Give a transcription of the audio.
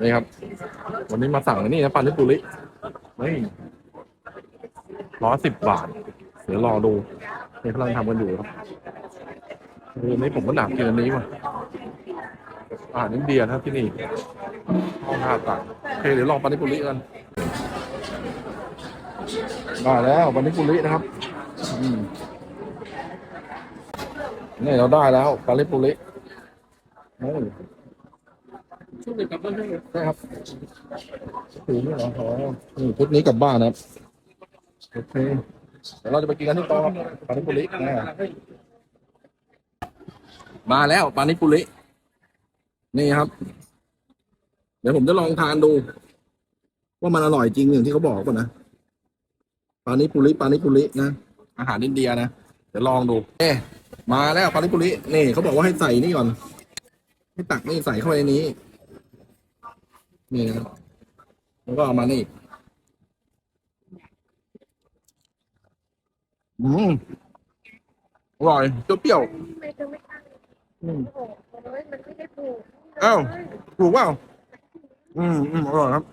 นี่ครับ วันนี้มาสั่งอันนี่นะปานิปุรินี่ร้อยสิบบาท เดี๋ยวรอดูนี่กำลังทำกันอยู่ครับเออนี่ผมก็หนักกินอันนี้ว่ะอาหารอินเดียนะครับที่นี่ห้องท่าต่างโอเคเดี๋ยวลองปานิปุริกันมาแล้วปานิปุรินะครับอืมนี่เราได้แล้วปานิปุริโอ้ ช่วงเด็กกลับบ้านได้ใช่ครับถือนี่เหรออ๋อนี่ชุดนี้กลับบ้านนะครับโอเคเดี๋ยวเราจะไปกินกันที่โต๊ะครับปานิปุรินะมาแล้วปานิปุรินี่ครับ เดี๋ยวผมจะลองทานดู ว่ามันอร่อยจริงอย่างที่เขาบอกป่ะนะปานิปุริปานิปุรินะอาหารอินเดียนะเดี๋ยวลองดูเอ๊มาแล้วปานิปุรินี่เขาบอกว่าให้ใส่นี่ก่อนให้ตักนี่ใส่เข้าไปในนี้ นี่นะครับแล้วก็เอามานี่อืมอร่อยเปรี้ยวไม่จะไม่ตั้งๆอืม โอ้โหมันไม่ได้ปลูกอ้าว ถูกเปล่าอืมอืมอร่อยครับ